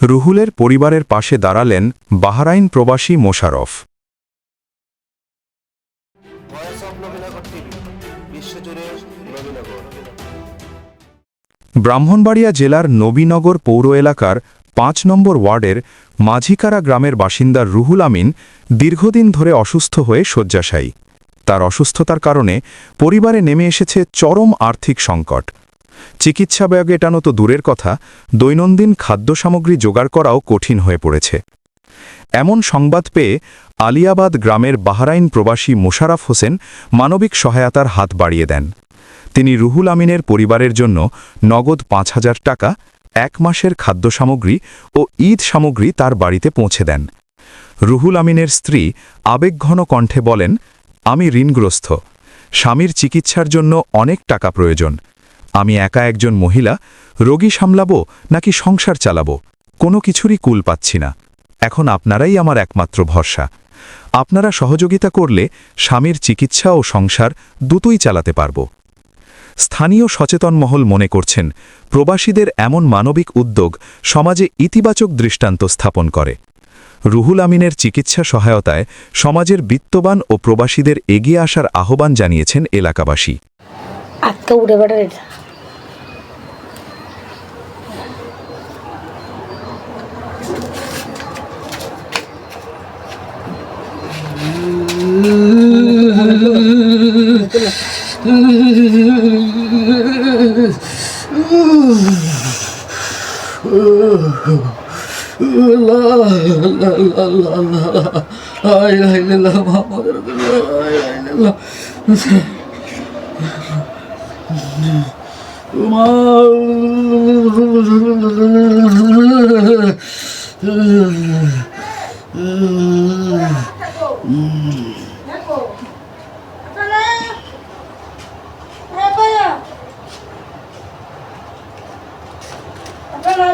রুহুলের পরিবারের পাশে দাঁড়ালেন বাহরাইন প্রবাসী মোশারফ ব্রাহ্মণবাড়িয়া জেলার নবীনগর পৌর এলাকার পাঁচ নম্বর ওয়ার্ডের মাঝিকারা গ্রামের বাসিন্দা রুহুল আমিন দীর্ঘদিন ধরে অসুস্থ হয়ে শয্যাশায়ী। তার অসুস্থতার কারণে পরিবারে নেমে এসেছে চরম আর্থিক সংকট। চিকিৎসা ব্যয় এটানো তো দূরের কথা, দৈনন্দিন খাদ্য সামগ্রী জোগাড় করাও কঠিন হয়ে পড়েছে। এমন সংবাদ পেয়ে আলিয়াবাদ গ্রামের বাহরাইন প্রবাসী মোশারফ হোসেন মানবিক সহায়তার হাত বাড়িয়ে দেন। তিনি রুহুল আমিনের পরিবারের জন্য নগদ পাঁচ হাজার টাকা, এক মাসের খাদ্য সামগ্রী ও ঈদ সামগ্রী তার বাড়িতে পৌঁছে দেন। রুহুল আমিনের স্ত্রী আবেগঘন কণ্ঠে বলেন, আমি ঋণগ্রস্ত। স্বামীর চিকিৎসার জন্য অনেক টাকা প্রয়োজন। আমি একা একজন মহিলা, রোগী সামলাবো নাকি সংসার চালাবো? কোনো কিছুরই কুল পাচ্ছি না। এখন আপনারাই আমার একমাত্র ভরসা। আপনারা সহযোগিতা করলে স্বামীর চিকিৎসা ও সংসার দুটোই চালাতে পারব। স্থানীয় সচেতন মহল মনে করছেন, প্রবাসীদের এমন মানবিক উদ্যোগ সমাজে ইতিবাচক দৃষ্টান্ত স্থাপন করে। রুহুল আমিনের চিকিৎসা সহায়তায় সমাজের বিত্তবান ও প্রবাসীদের এগিয়ে আসার আহ্বান জানিয়েছেন এলাকাবাসী। উড়ে বেড়ার মা